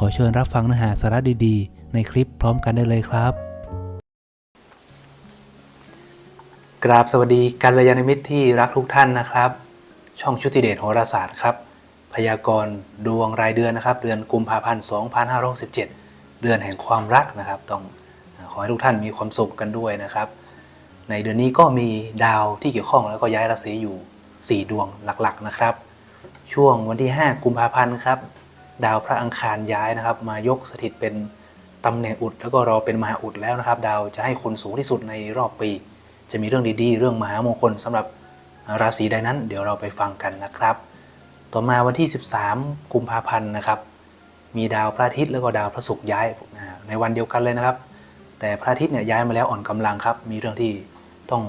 ขอเชิญรับฟังเนื้อหาสาระดีๆ ในคลิปพร้อมกันได้เลยครับ กราบสวัสดีกัลยาณมิตรที่รักทุกท่านนะครับ ช่องชุติเดชโหราศาสตร์ครับ พยากรณ์ดวงรายเดือนนะครับ เดือนกุมภาพันธ์2567 เดือนแห่งความรักนะครับ ต้องขอให้ทุกท่านมีความสุขกันด้วยนะครับ ในเดือนนี้ก็มีดาวที่เกี่ยวข้องแล้วก็ย้ายราศีอยู่ 4 ดวงหลักๆนะครับ ช่วงวันที่ 5 กุมภาพันธ์ครับ ดาวพระอังคารย้ายนะครับ มายกสถิตเป็นตำแหน่งอุด แล้วก็รอเป็นมหาอุดแล้วนะครับ ดาวจะให้คนสูงที่สุดในรอบปี จะมีเรื่องดีๆ เรื่องมหามงคลสำหรับราศีใดนั้น เดี๋ยวเราไปฟังกันนะครับ ต่อมาวันที่ 13 กุมภาพันธ์นะครับ มีดาวพระอาทิตย์แล้วก็ดาวพระศุกร์ย้ายในวันเดียวกันเลยนะครับ แต่พระอาทิตย์เนี่ยย้ายมาแล้วอ่อนกำลังครับ มีเรื่องที่ต้อง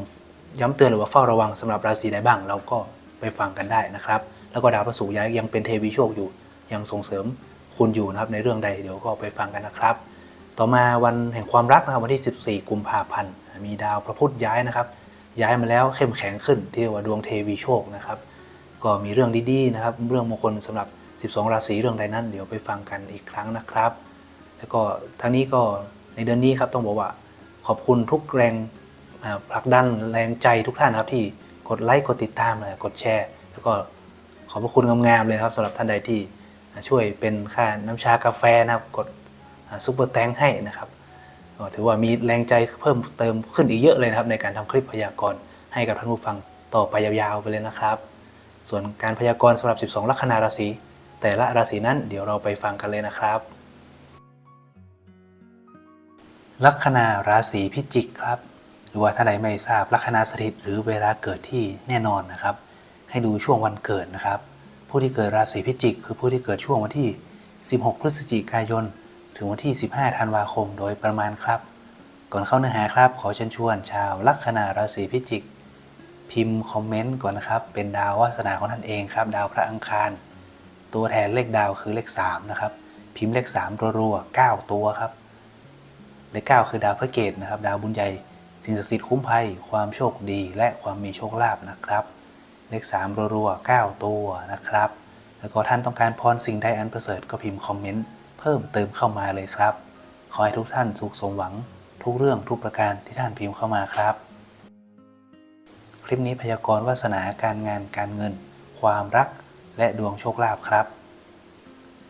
ย้ำเตือนหรือว่าเฝ้าระวังสำหรับราศีใดบ้าง เราก็ไปฟังกันได้นะครับ แล้วก็ดาวพระศุกร์ย้ายยังเป็นเทวีโชคอยู่ ยังส่งเสริมคุณอยู่นะครับในเรื่องใดเดี๋ยวก็ไปฟังกันนะครับ ต่อมาวันแห่งความรักนะครับวันที่ 14 กุมภาพันธ์ มีดาวพระพุธย้ายนะครับ ย้ายมาแล้วเข้มแข็งขึ้นที่เรียกว่าดวงเทวีโชคนะครับ ก็มีเรื่องดีๆนะครับ เรื่องมงคลสำหรับ 12 ราศีเรื่องใดนั้น เดี๋ยวไปฟังกันอีกครั้งนะครับ แล้วก็ทั้งนี้ก็ในเดือนนี้ครับต้องบอกว่าขอบคุณทุกแรงผลักดันแรงใจทุกท่านนะครับที่กดไลค์กดติดตามกดแชร์ แล้วก็ขอบพระคุณงามๆเลยครับสำหรับท่านใดที่ ช่วยเป็นค่าน้ำชากาแฟนะครับกดซุปเปอร์แตงให้นะครับถือว่ามีแรงใจเพิ่มเติมขึ้นอีกเยอะเลยนะครับ ในการทำคลิปพยากรณ์ให้กับท่านผู้ฟังต่อไปยาวๆไปเลยนะครับ ส่วนการพยากรณ์สำหรับ 12 ลัคนาราศีแต่ละราศีนั้นเดี๋ยวเราไปฟังกันเลยนะครับ ลัคนาราศีพิจิกครับ หรือว่าถ้าใดไม่ทราบลัคนาสถิตหรือเวลาเกิดที่แน่นอนนะครับ ให้ดูช่วงวันเกิดนะครับ ผู้ที่เกิดราศีพิจิก คือผู้ที่เกิดช่วงวันที่ 16 พฤศจิกายน ถึงวันที่ 15 ธันวาคมโดยประมาณครับ ก่อนเข้าเนื้อหาครับขอเชิญชวน ชาวลัคนาราศีพิจิก พิมพ์คอมเมนต์ก่อนนะครับ เป็นดาววาสนาของท่านเองครับ ดาวพระอังคาร ตัวแทนเลขดาวคือเลข 3 นะครับ พิมพ์เลข 3 รัวๆ 9 ตัวครับ เลข 9 คือดาวพระเกตนะครับ ดาวบุญใหญ่ สิ่งศักดิ์สิทธิ์คุ้มภัย ความโชคดี และความมีโชคลาภนะครับ เลข3รัวๆ9ตัวนะครับ แล้วก็ท่านต้องการพรสิ่งใดอันประเสริฐก็พิมพ์คอมเมนต์เพิ่มเติมเข้ามาเลยครับ ขอให้ทุกท่านถูกสมหวังทุกเรื่องทุกประการที่ท่านพิมพ์เข้ามาครับ คลิปนี้พยากรณ์วาสนาการงานการเงิน ความรัก และดวงโชคลาภครับ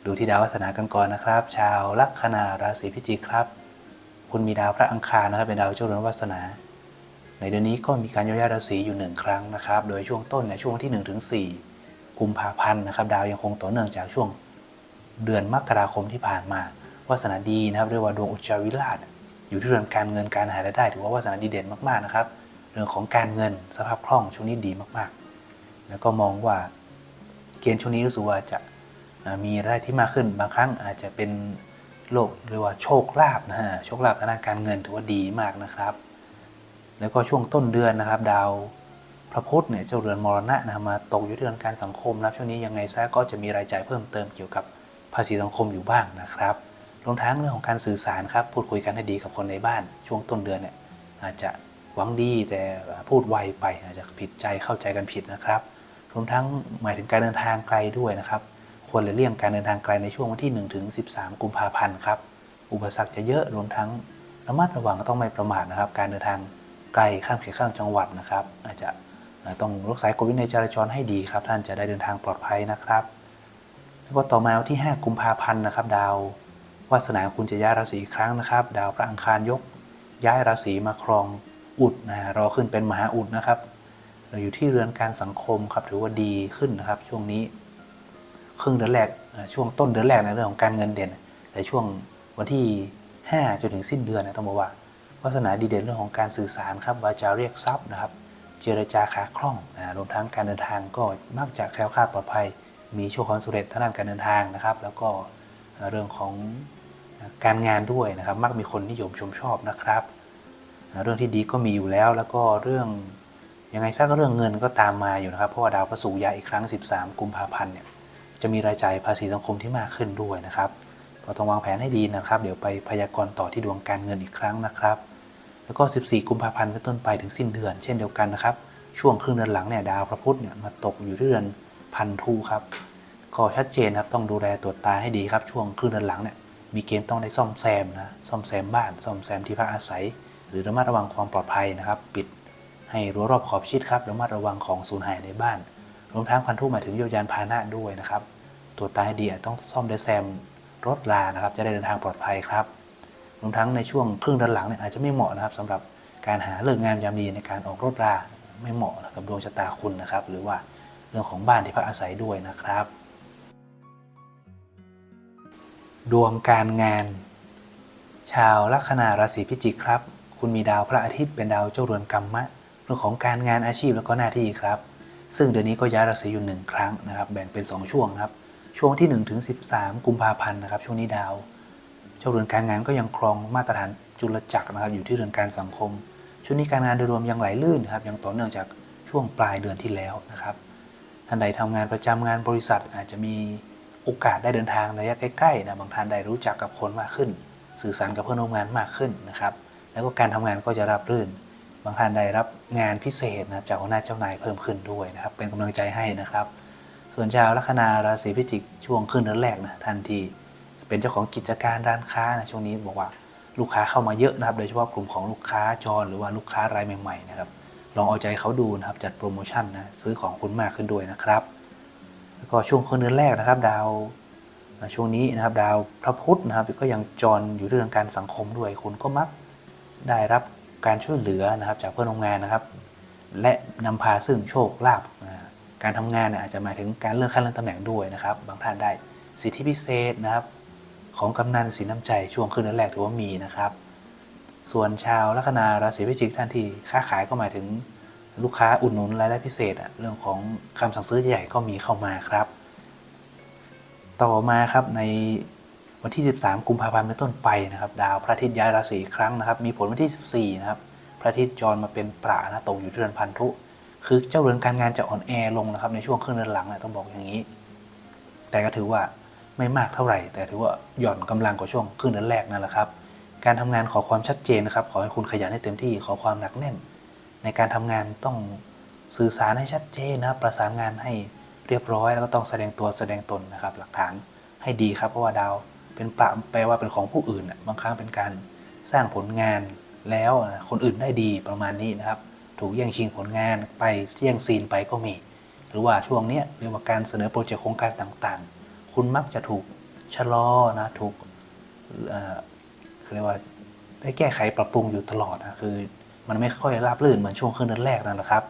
ดูที่ดาววาสนากันก่อนนะครับ ชาวลัคนาราศีพิจิกครับ คุณมีดาวพระอังคารนะครับเป็นดาวเจ้าเรือนวาสนา ในเดือนนี้ก็มีการโยกย้ายราศีอยู่หนึ่งครั้งนะครับ โดยช่วงต้นในช่วงวันที่1ถึง4กุมภาพันธ์นะครับ ดาวยังคงต่อเนื่องจากช่วงเดือนมกราคมที่ผ่านมาวาสนาดีนะครับเรียกว่าดวงอุจจาวิราช อยู่ที่เรือนการเงินการหารายได้ถือว่าวาสนาดีเด่นมากๆนะครับ เรื่องของการเงินสภาพคล่องช่วงนี้ดีมากๆ แล้วก็มองว่าเกณฑ์ช่วงนี้รู้สึกว่าจะมีรายได้ที่มากขึ้นบางครั้งอาจจะเป็นโลกเรียกว่าโชคลาภนะฮะโชคลาภทางด้านการเงินถือว่าดีมากนะครับ แล้วก็ช่วงต้นเดือนนะครับ ดาวพระพุธเนี่ยเจ้าเรือนมรณะนะมาตกอยู่ที่เรือนการสังคมนับช่วงนี้ยังไงซะก็จะมีรายจ่ายเพิ่มเติมเกี่ยวกับภาษีสังคมอยู่บ้างนะครับรวมทั้งเรื่องของการสื่อสารครับพูดคุยกันให้ดีกับคนในบ้าน ช่วงต้นเดือนเนี่ยอาจจะหวังดีแต่พูดไวไปอาจจะผิดใจเข้าใจกันผิดนะครับรวมทั้งหมายถึงการเดินทางไกลด้วยนะครับควรหลีกเลี่ยงการเดินทางไกลในช่วงวันที่1ถึง13 กุมภาพันธ์ครับอุปสรรคจะเยอะรวมทั้งระมัดระวังต้องไม่ประมาทนะครับ การเดินทาง ไกลข้ามเขตข้ามจังหวัดนะครับ อาจจะต้องรักษากฎวินัยจราจรให้ดีครับ ท่านจะได้เดินทางปลอดภัยนะครับ แล้วก็ต่อมาวันที่ 5 กุมภาพันธ์นะครับ ดาววาสนาคุณจะย้ายราศีอีกครั้งนะครับ ดาวพระอังคารยก ย้ายราศีมาครองอุดนะฮะรอขึ้นเป็นมหาอุดนะครับเราอยู่ที่เรือนการสังคมครับถือว่าดีขึ้นนะครับ ช่วงนี้ ครึ่งเดือนแรกช่วงต้นเดือนแรกในเรื่องของการเงินเด่น แต่ช่วงวันที่ 5 จนถึงสิ้นเดือนนยต้องบอกว่า วาสนาดีเด่นเรื่องของการสื่อสารครับวาจาเรียกทรัพย์นะครับ เจรจาขาคล่องนะรวมทั้งการเดินทางก็มักจะแคล้วคลาดปลอดภัย มีโชคความสำเร็จทางด้านการเดินทางนะครับ แล้วก็เรื่องของการงานด้วยนะครับ มักมีคนนิยมชมชอบนะครับ เรื่องที่ดีก็มีอยู่แล้ว แล้วก็เรื่องยังไงซะก็เรื่องเงินก็ตามมาอยู่นะครับ เพราะว่าดาวพระศุกร์ย้ายอีกครั้ง 13 กุมภาพันธ์เนี่ยจะมีรายจ่ายภาษีสังคมที่มากขึ้นด้วยนะครับก็ต้องวางแผนให้ดีนะครับ เดี๋ยวไปพยากรณ์ต่อที่ดวงการเงินอีกครั้งนะครับ แล้วก็ 14 กุมภาพันธ์เป็นต้นไปถึงสิ้นเดือน เช่นเดียวกันนะครับ ช่วงครึ่งเดือนหลังเนี่ยดาวพระพุธเนี่ยมาตกอยู่ที่เดือนพันธุครับ ก็ชัดเจนครับต้องดูแลตรวจตาให้ดีครับ ช่วงครึ่งเดือนหลังเนี่ยมีเกณฑ์ต้องได้ซ่อมแซมนะซ่อมแซมบ้าน ซ่อมแซมที่พักอาศัย หรือระมัดระวังความปลอดภัยนะครับ ปิดให้รั้วรอบขอบชิดครับระมัดระวังของสูญหายในบ้าน รวมทั้งพันธุหมายถึงโยยานพาหนะด้วยนะครับตรวจตาให้ดีอาจต้องซ่อมได้แซมรถลานะครับ จะได้เดินทางปลอดภัยครับ รวมทั้งในช่วงครึ่งเดือนหลังเนี่ยอาจจะไม่เหมาะนะครับสำหรับการหาเลิกงามยามดีในการออกรถราไม่เหมาะกับดวงชะตาคุณนะครับ หรือว่าเรื่องของบ้านที่พักอาศัยด้วยนะครับ ดวงการงาน ชาวลัคนาราศีพิจิกครับ คุณมีดาวพระอาทิตย์เป็นดาวเจ้าเรือนกรรมะเรื่องของการงานอาชีพแล้วก็หน้าที่ครับ ซึ่งเดือนนี้ก็ย้ายราศีอยู่หนึ่งครั้งนะครับ แบ่งเป็น 2 ช่วงครับ ช่วงที่1ถึง13 กุมภาพันธ์นะครับ ช่วงนี้ดาว เจ้าเรือนการงานก็ยังครองมาตรฐานจุลจักรนะครับอยู่ที่เรือนการสังคมช่วงนี้การงานโดยรวมยังไหลลื่นนะครับยังต่อเนื่องจากช่วงปลายเดือนที่แล้วนะครับท่านใดทำงานประจำงานบริษัทอาจจะมีโอกาสได้เดินทางระยะใกล้ๆนะบางท่านได้รู้จักกับคนมากขึ้น สื่อสารกับเพื่อนร่วมงานมากขึ้นนะครับ แล้วก็การทำงานก็จะราบรื่น บางท่านได้รับงานพิเศษนะจากหัวหน้าเจ้านายเพิ่มขึ้นด้วยนะครับ เป็นกำลังใจให้นะครับ ส่วนชาวลัคนาราศีพิจิกช่วงขึ้นเดือนแรกนะท่านที เป็นเจ้าของกิจการร้านค้านะช่วงนี้บอกว่าลูกค้าเข้ามาเยอะนะครับ โดยเฉพาะกลุ่มของลูกค้าจรหรือว่าลูกค้ารายใหม่ๆนะครับลองเอาใจเขาดูนะครับจัดโปรโมชั่นนะซื้อของคุณมากขึ้นด้วยนะครับ แล้วก็ช่วงขึ้นเดือนแรกนะครับ ดาวช่วงนี้นะครับ ดาวพระพุธนะครับ ก็ยังจรอยู่เรื่องการสังคมด้วยคุณก็มักได้รับการช่วยเหลือนะครับ จากเพื่อนร่วมงานนะครับ และนำพาซึ่งโชคลาภการทำงานอาจจะหมายถึงการเลื่อนขั้นเลื่อนตำแหน่งด้วยนะครับ บางท่านได้สิทธิพิเศษนะครับ ของกำนันสินน้ำใจช่วงคืนเดือนแรกถือว่ามีนะครับ ส่วนชาวลัคนาราศีพิจิกท่านที่ค้าขายก็หมายถึงลูกค้าอุดหนุนรายได้พิเศษอะเรื่องของคำสั่งซื้อใหญ่ก็มีเข้ามาครับ ต่อมาครับในวันที่ 13 กุมภาพันธ์เป็นต้นไปนะครับ ดาวพระอาทิตย์ย้ายราศีอีครั้งนะครับ มีผลวันที่ 14 นะครับ พระอาทิตย์จรมาเป็นประนะตกอยู่ที่เรือนพันธุ คือเจ้าเรือนการงานจะอ่อนแอลงนะครับในช่วงครึ่งเดือนหลังนะต้องบอกอย่างนี้ แต่ก็ถือว่า ไม่มากเท่าไหร่ แต่ถือว่าหย่อนกำลังกว่าช่วงครึ่งเดือนแรกนั่นแหละครับ การทำงานขอความชัดเจนนะครับ ขอให้คุณขยันให้เต็มที่ขอความหนักแน่น ในการทำงานต้องสื่อสารให้ชัดเจนนะครับประสานงานให้เรียบร้อย แล้วก็ต้องแสดงตัวแสดงตนนะครับ หลักฐานให้ดีครับเพราะว่าดาวเป็นปะแปลว่าเป็นของผู้อื่นบางครั้งเป็นการสร้างผลงานแล้วคนอื่นได้ดีประมาณนี้นะครับ ถูกแย่งชิงผลงานไปแย่งซีนไปก็มี หรือว่าช่วงนี้เรียกว่าการเสนอโปรเจกต์โครงการต่างๆ คุณมักจะถูกชะลอนะถูกเรียกว่าได้แก้ไขปรับปรุงอยู่ตลอดนะคือ มันไม่ค่อยราบรื่นเหมือนช่วงครึ่งเดือนแรกนั่นแหละครับ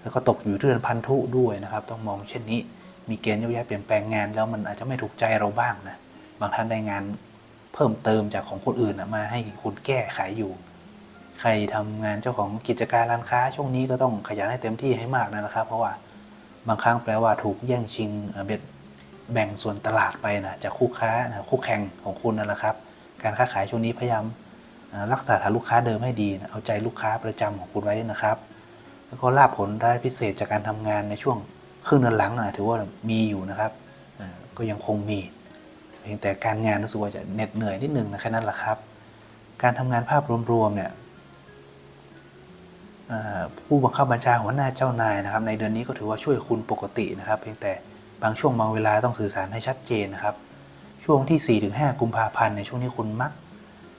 แล้วก็ตกอยู่ที่เดือนพันธุด้วยนะครับ ต้องมองเช่นนี้มีเกณฑ์โยกย้ายเปลี่ยนแปลงงานแล้วมันอาจจะไม่ถูกใจเราบ้างนะบางท่านได้งานเพิ่มเติมจากของคนอื่นนะมาให้คุณแก้ไขอยู่ ใครทำงานเจ้าของกิจการร้านค้า ช่วงนี้ก็ต้องขยันให้เต็มที่ให้มากนะครับ เพราะว่าบางครั้งแปลว่าถูกแย่งชิงเบ็ด แบ่งส่วนตลาดไปนะจากคู่ค้านะคู่แข่งของคุณนั่นแหละครับ การค้าขายช่วงนี้พยายามรักษาฐานลูกค้าเดิมให้ดีนะเอาใจลูกค้าประจำของคุณไว้นะครับ แล้วก็ลาบผลได้พิเศษจากการทำงานในช่วงครึ่งเดือนหลังนะถือว่ามีอยู่นะครับก็ยังคงมี เพียงแต่การงานรู้สึกว่าจะเหน็ดเหนื่อยนิดนึงนะแค่นั้นแหละครับ การทำงานภาพรวมๆเนี่ยผู้บังคับบัญชาหัวหน้าเจ้านายนะครับ ในเดือนนี้ก็ถือว่าช่วยคุณปกตินะครับ เพียงแต่ บางช่วงบางเวลาต้องสื่อสารให้ชัดเจนนะครับ ช่วงที่ 4-5 กุมภาพันธ์ในช่วงนี้คุณมัก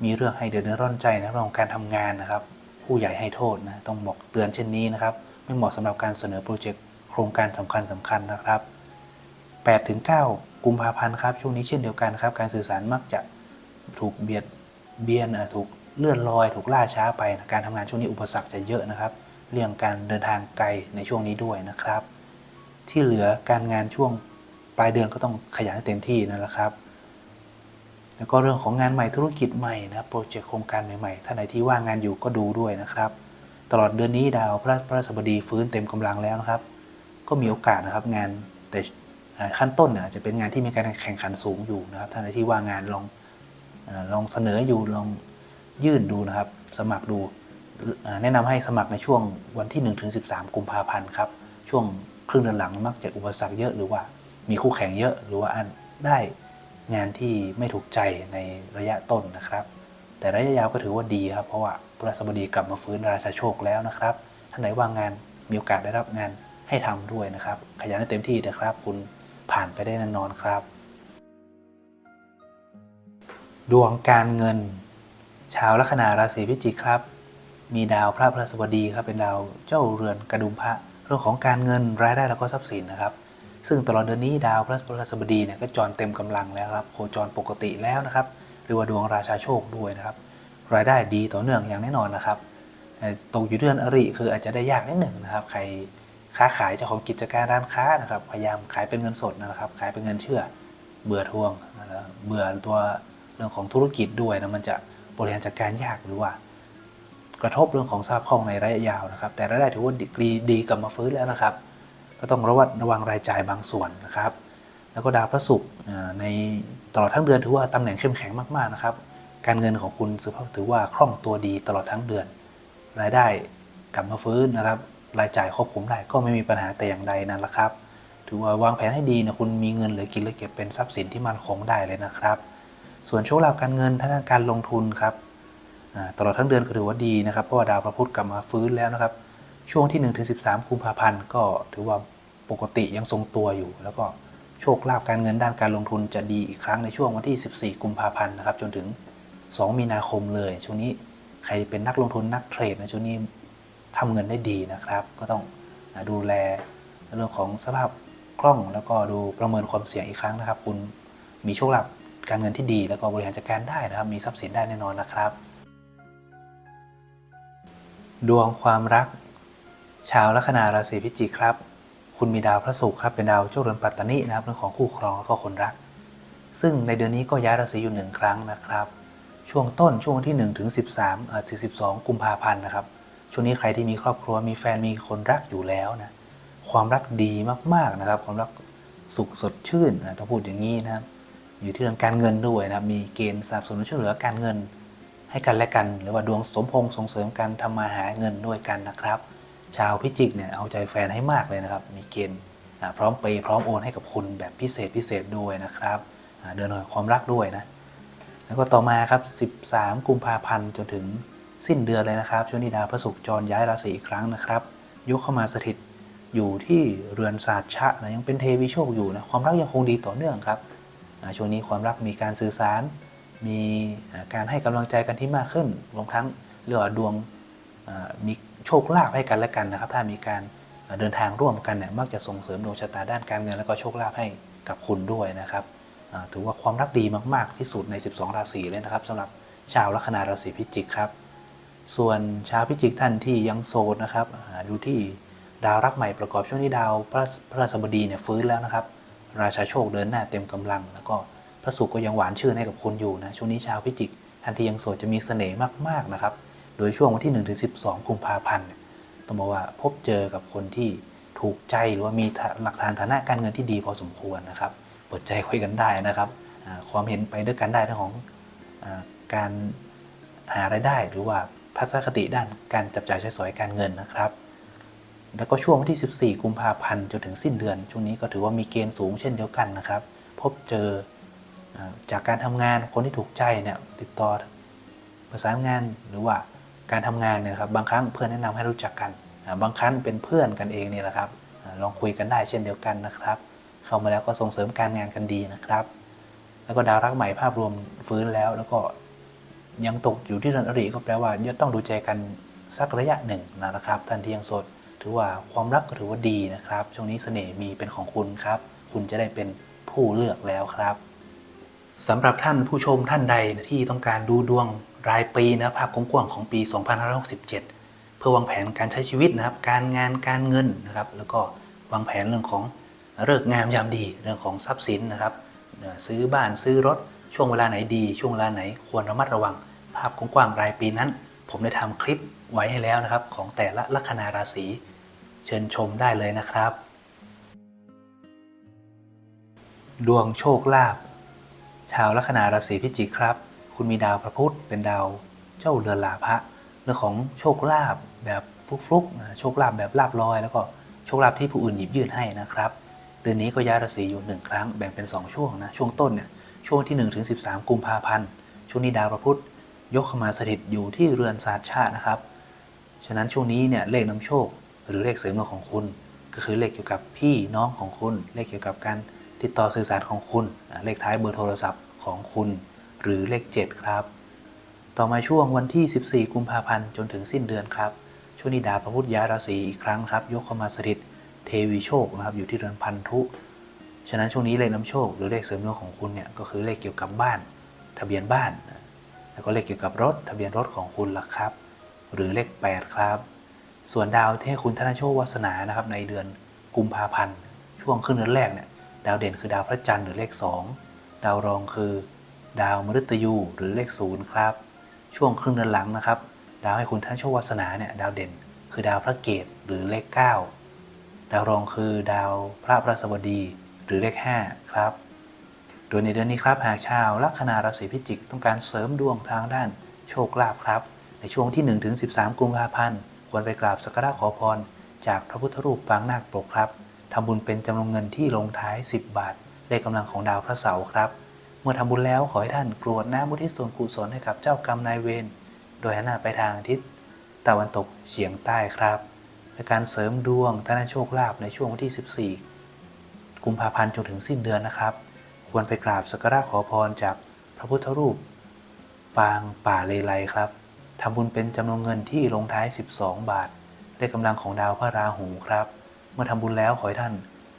มีเรื่องให้เดือดร้อนใจในเรื่องของการทำงานนะครับ ผู้ใหญ่ให้โทษนะต้องบอกเตือนเช่นนี้นะครับ ไม่เหมาะสำหรับการเสนอโปรเจกต์โครงการสำคัญสำคัญนะครับ8ถึง9กุมภาพันธ์ครับช่วงนี้เช่นเดียวกันครับ การสื่อสารมักจะถูกเบียดเบียนถูกเลื่อนลอย ถูกล่าช้าไปนะการทำงานช่วงนี้อุปสรรคจะเยอะนะครับ เรื่องการเดินทางไกลในช่วงนี้ด้วยนะครับ ที่เหลือการงานช่วงปลายเดือนก็ต้องขยันให้เต็มที่นั่นแหละครับแล้วก็เรื่องของงานใหม่ธุรกิจใหม่นะโปรเจกต์โครงการใหม่ๆท่านไหนที่ว่างงานอยู่ก็ดูด้วยนะครับ ตลอดเดือนนี้ดาวพระพระราชบดีฟื้นเต็มกำลังแล้วนะครับ ก็มีโอกาสนะครับงานแต่ขั้นต้นเนี่ยจะเป็นงานที่มีการแข่งขันสูงอยู่นะครับท่านใดที่ว่างงานลองลองเสนออยู่ลองยื่นดูนะครับ สมัครดูแนะนำให้สมัครในช่วงวันที่1ถึง13 กุมภาพันธ์ครับช่วง ครึ่งเดือนหลังมักจะอุปสรรคเยอะหรือว่ามีคู่แข่งเยอะหรือว่าอันได้งานที่ไม่ถูกใจในระยะต้นนะครับ แต่ระยะยาวก็ถือว่าดีครับ เพราะว่าพระราชบดีกลับมาฟื้นราชาโชคแล้วนะครับท่านไหนว่างงานมีโอกาสได้รับงานให้ทำด้วยนะครับ ขยันให้เต็มที่นะครับ คุณผ่านไปได้แน่นอนครับ ดวงการเงิน ชาวลัคนาราศีพิจิกครับ มีดาวพระพฤหัสบดีครับเป็นดาวเจ้าเรือนกระดุมพระ เรื่องของการเงินรายได้แล้วก็ทรัพย์สินนะครับ ซึ่งตลอดเดือนนี้ดาวพระพฤหัสบดีเนี่ยก็จรเต็มกำลังแล้วครับโคจรปกติแล้วนะครับหรือว่าดวงราชาโชคด้วยนะครับ รายได้ดีต่อเนื่องอย่างแน่นอนนะครับตกอยู่เดือนอริคืออาจจะได้ยากนิดหนึ่งนะครับ ใครค้าขายเจ้าของกิจการร้านค้านะครับ พยายามขายเป็นเงินสดนะครับ ขายเป็นเงินเชื่อ เบื่อทวง เบื่อตัวเรื่องของธุรกิจด้วยนะมันจะบริหารจัดการยากหรือว่า กระทบเรื่องของสภาพคล่องในระยะยาวนะครับ แต่รายได้ถือว่าดีดีกลับมาฟื้นแล้วนะครับ ก็ต้องระวัดระวังรายจ่ายบางส่วนนะครับ แล้วก็ดาวพระศุกร์ในตลอดทั้งเดือนถือว่าตำแหน่งเข้มแข็งมากๆนะครับ การเงินของคุณสุภาพถือว่าคล่องตัวดีตลอดทั้งเดือน รายได้กลับมาฟื้นนะครับ รายจ่ายควบคุมได้ก็ไม่มีปัญหาแต่อย่างใดนั่นแหละครับถือว่าวางแผนให้ดีนะคุณมีเงินเหลือกินเหลือเก็บเป็นทรัพย์สินที่มั่นคงได้เลยนะครับ ส่วนโชคลาภการเงินทางด้านการลงทุนครับ ตลอดทั้งเดือนก็ถือว่าดีนะครับ เพราะว่าดาวพระพุธกลับมาฟื้นแล้วนะครับ ช่วงที่1ถึง13กุมภาพันธ์ก็ถือว่าปกติยังทรงตัวอยู่ แล้วก็โชคลาภการเงินด้านการลงทุนจะดีอีกครั้งในช่วงวันที่ 14 กุมภาพันธ์นะครับ จนถึง 2 มีนาคมเลย ช่วงนี้ใครเป็นนักลงทุนนักเทรดในะช่วงนี้ทำเงินได้ดีนะครับ ก็ต้องดูแลเรื่องของสภาพคล่อง แล้วก็ดูประเมินความเสี่ยงอีกครั้งนะครับ คุณมีโชคลาภการเงินที่ดี แล้วก็บริหารจัดการได้นะครับ มีทรัพย์สินได้แน่นอนนะครับ ดวงความรัก ชาวลัคนาราศีพิจิกครับ คุณมีดาวพระศุกร์ครับเป็นดาวเจ้าเรือนปัตตานินะครับเรื่องของคู่ครองแล้วก็คนรัก ซึ่งในเดือนนี้ก็ย้ายราศีอยู่หนึ่งครั้งนะครับ ช่วงต้นช่วงวันที่1ถึง13เอ่อถึง12กุมภาพันธ์นะครับ ช่วงนี้ใครที่มีครอบครัวมีแฟนมีคนรักอยู่แล้วนะความรักดีมากๆนะครับ ความรักสุขสดชื่นนะต้องพูดอย่างนี้นะครับอยู่ที่เรื่องการเงินด้วยนะมีเกณฑ์สนับสนุนช่วยเหลือการเงิน ให้กันและกัน หรือว่าดวงสมพงษ์ส่งเสริมการทำมาหาเงินด้วยกันนะครับ ชาวพิจิกเนี่ยเอาใจแฟนให้มากเลยนะครับ มีเกณฑ์พร้อมเปย์พร้อมโอนให้กับคุณแบบพิเศษพิเศษด้วยนะครับเดือนแห่งความรักด้วยนะแล้วก็ต่อมาครับ 13 กุมภาพันธ์จนถึงสิ้นเดือนเลยนะครับ ช่วงนี้ดาวพระศุกร์จรย้ายราศีอีกครั้งนะครับยกเข้ามาสถิตอยู่ที่เรือนศาสตร์ชะนะยังเป็นเทวีโชคอยู่นะความรักยังคงดีต่อเนื่องครับช่วงนี้ความรักมีการสื่อสาร มีการให้กำลังใจกันที่มากขึ้นรวมทั้งเรื่องดวงมีโชคลาภให้กันและกันนะครับ ถ้ามีการเดินทางร่วมกันเนี่ยมักจะส่งเสริมดวงชะตาด้านการเงิน แล้วก็โชคลาภให้กับคุณด้วยนะครับถือว่าความรักดีมาก ๆ ที่สุดใน 12 ราศีเลยนะครับสำหรับชาวลัคนาราศีพิจิกครับ ส่วนชาวพิจิกท่านที่ยังโสดนะครับดูที่ดาวรักใหม่ประกอบช่วงนี้ดาวพระพระราชบดีเนี่ยฟื้นแล้วนะครับ ราชาโชคเดินหน้าเต็มกำลังแล้วก็ พระศุกร์ก็ยังหวานชื่นให้กับคุณอยู่นะช่วงนี้ชาวพิจิกท่านที่ยังโสดจะมีเสน่ห์มากๆนะครับ โดยช่วงวันที่1ถึง12กุมภาพันธ์ต้องบอกว่าพบเจอกับคนที่ถูกใจหรือว่ามีหลักฐานฐานะการเงินที่ดีพอสมควรนะครับเปิดใจคุยกันได้นะครับความเห็นไปด้วยกันได้เรื่องของอการหารายได้หรือว่าทัศนคติด้านการจับจ่ายใช้สอยการเงินนะครับ แล้วก็ช่วงวันที่ 14 กุมภาพันธ์จนถึงสิ้นเดือน ช่วงนี้ก็ถือว่ามีเกณฑ์สูงเช่นเดียวกันนะครับ พบเจอ จากการทำงานคนที่ถูกใจเนี่ยติดต่อประสานงานหรือว่าการทำงานเนี่ยครับบางครั้งเพื่อนแนะนำให้รู้จักกันบางครั้งเป็นเพื่อนกันเองเนี่แหละครับลองคุยกันได้เช่นเดียวกันนะครับ เข้ามาแล้วก็ส่งเสริมการงานกันดีนะครับ แล้วก็ดาวรักใหม่ภาพรวมฟื้นแล้วแล้วก็ยังตกอยู่ที่เรือนอริก็แปลว่าจะต้องดูใจกันสักระยะหนึ่งนะครับท่านที่ยังโสดถือว่าความรักก็ถือว่าดีนะครับ ช่วงนี้เสน่ห์มีเป็นของคุณครับ คุณจะได้เป็นผู้เลือกแล้วครับ สำหรับท่านผู้ชมท่านใดที่ต้องการดูดวงรายปีนะภาพกว้างของปี 2567 เพื่อวางแผนการใช้ชีวิตนะครับ การงานการเงินนะครับ แล้วก็วางแผนเรื่องของเลิกงามยามดีเรื่องของทรัพย์สินนะครับ ซื้อบ้านซื้อรถช่วงเวลาไหนดี ช่วงเวลาไหนควรระมัดระวัง ภาพกว้างรายปีนั้น ผมได้ทำคลิปไว้ให้แล้วนะครับ ของแต่ละลัคนาราศีเชิญชมได้เลยนะครับ ดวงโชคลาภ ชาวลัคนาราศีพิจิกครับ คุณมีดาวพระพุธเป็นดาวเจ้าเรือนลาภะเรื่องของโชคลาภแบบฟลุกๆโชคลาภแบบลาบลอย แล้วก็โชคลาภที่ผู้อื่นหยิบยื่นให้นะครับเดือนนี้ก็ย้ายราศีอยู่หนึ่งครั้งแบ่งเป็น 2 ช่วงนะช่วงต้นเนี่ยช่วงที่1ถึง13 กุมภาพันธ์ช่วงนี้ดาวพระพุธยกเข้ามาสถิตอยู่ที่เรือนศาสตร์ชาตินะครับ ฉะนั้นช่วงนี้เนี่ยเลขนำโชค หรือเลขเสริมดวงของคุณ ก็คือเลขเกี่ยวกับพี่น้องของคุณ เลขเกี่ยวกับการ ติดต่อสื่อสารของคุณ เลขท้ายเบอร์โทรศัพท์ของคุณ หรือเลข 7 ครับ ต่อมาช่วงวันที่ 14 กุมภาพันธ์จนถึงสิ้นเดือนครับช่วงนี้ดาวพระพุธย้ายราศีอีกครั้งครับ ยกเข้ามาสถิตเทวีโชคนะครับอยู่ที่เรือนพันธุ ฉะนั้นช่วงนี้เลขนำโชค หรือเลขเสริมดวงของคุณเนี่ยก็คือเลขเกี่ยวกับบ้าน ทะเบียนบ้าน แล้วก็เลขเกี่ยวกับรถทะเบียนรถของคุณล่ะครับ หรือเลข 8 ครับ ส่วนดาวที่คุณธนโชควาสนานะครับในเดือนกุมภาพันธ์ช่วงครึ่งเดือนแรกเนี่ย ดาวเด่นคือดาวพระจันทร์หรือเลข 2 ดาวรองคือ ดาวมฤตยูหรือเลข0ครับ ช่วงครึ่งเดือนหลังนะครับ ดาวให้คุณธนโชควาสนาเนี่ยดาวเด่น คือดาวพระเกตหรือเลข 9 ดาวรองคือดาวพระประสบดีหรือเลข 5 ครับ โดยในเดือนนี้ครับหากชาวลัคนาราศีพิจิกต้องการเสริมดวงทางด้านโชคลาภครับ ในช่วงที่1ถึง13 กุมภาพันธ์ควรไปกราบสักการะขอพร จากพระพุทธรูปปางนาคปกครับ ทำบุญเป็นจำนวนเงินที่ลงท้าย 10 บาทเลขกำลังของดาวพระเสาร์ครับ เมื่อทำบุญแล้วขอให้ท่านกรวดน้ำมุทิศส่วนกุศลให้กับเจ้ากรรมนายเวร โดยหันหน้าไปทางทิศตะวันตกเฉียงใต้ครับและการเสริมดวงทางด้านโชคลาภในช่วงวันที่ 14 กุมภาพันธ์จนถึงสิ้นเดือนนะครับ ควรไปกราบสักการะขอพรจากพระพุทธรูป ปางป่าเลไลครับทำบุญเป็นจำนวนเงินที่ลงท้าย 12 บาท ได้กำลังของดาวพระราหูครับ มื่อทำบุญแล้วขอให้ท่าน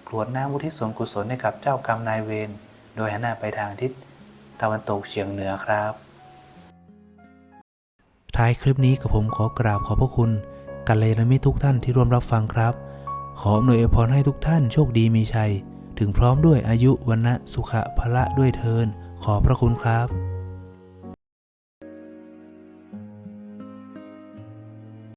กรวดน้ำมุทิศส่วนกุศลให้กับเจ้ากรรมนายเวร โดยหันหน้าไปทางทิศตะวันตกเฉียงเหนือครับ ท้ายคลิปนี้กับผมขอกราบขอพระคุณกัลยาณมิตรทุกท่านที่ร่วมรับฟังครับ ขออำนวยอวยพรให้ทุกท่านโชคดีมีชัย ถึงพร้อมด้วยอายุวันนะสุขะพละด้วยเทินขอพระคุณครับ